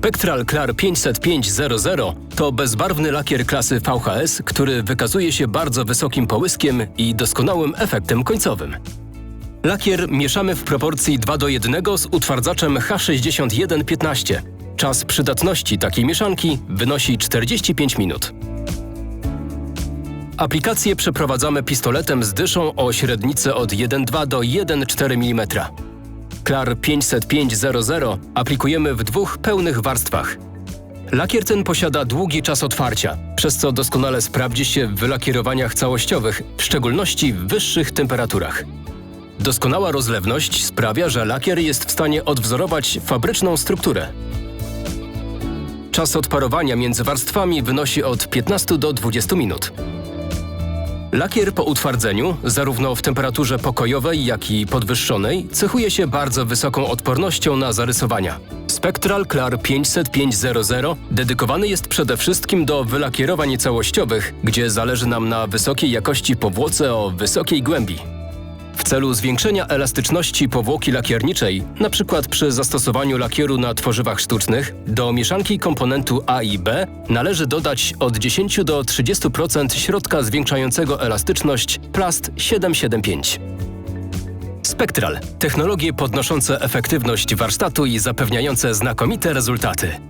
Spectral Clar 50500 to bezbarwny lakier klasy VHS, który wykazuje się bardzo wysokim połyskiem i doskonałym efektem końcowym. Lakier mieszamy w proporcji 2 do 1 z utwardzaczem H6115. Czas przydatności takiej mieszanki wynosi 45 minut. Aplikację przeprowadzamy pistoletem z dyszą o średnicy od 1,2 do 1,4 mm. Klar 50500 aplikujemy w dwóch pełnych warstwach. Lakier ten posiada długi czas otwarcia, przez co doskonale sprawdzi się w wylakierowaniach całościowych, w szczególności w wyższych temperaturach. Doskonała rozlewność sprawia, że lakier jest w stanie odwzorować fabryczną strukturę. Czas odparowania między warstwami wynosi od 15 do 20 minut. Lakier po utwardzeniu, zarówno w temperaturze pokojowej, jak i podwyższonej, cechuje się bardzo wysoką odpornością na zarysowania. Spectral Clar 50500 dedykowany jest przede wszystkim do wylakierowań całościowych, gdzie zależy nam na wysokiej jakości powłoce o wysokiej głębi. Celu zwiększenia elastyczności powłoki lakierniczej, np. przy zastosowaniu lakieru na tworzywach sztucznych, do mieszanki komponentu A i B należy dodać od 10 do 30% środka zwiększającego elastyczność Plast 775. Spectral technologie podnoszące efektywność warsztatu i zapewniające znakomite rezultaty.